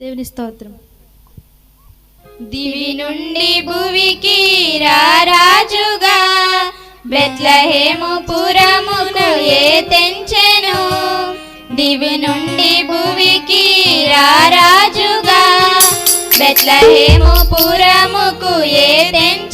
దేవుని స్తోత్రం. దివి నుండి భువికి రాజుగా బెత్లహేము పురముకు ఏ తెంచెను? దివి నుండి భువికి రాజుగా బెత్లహేము పురముకు ఏ తెంచెను?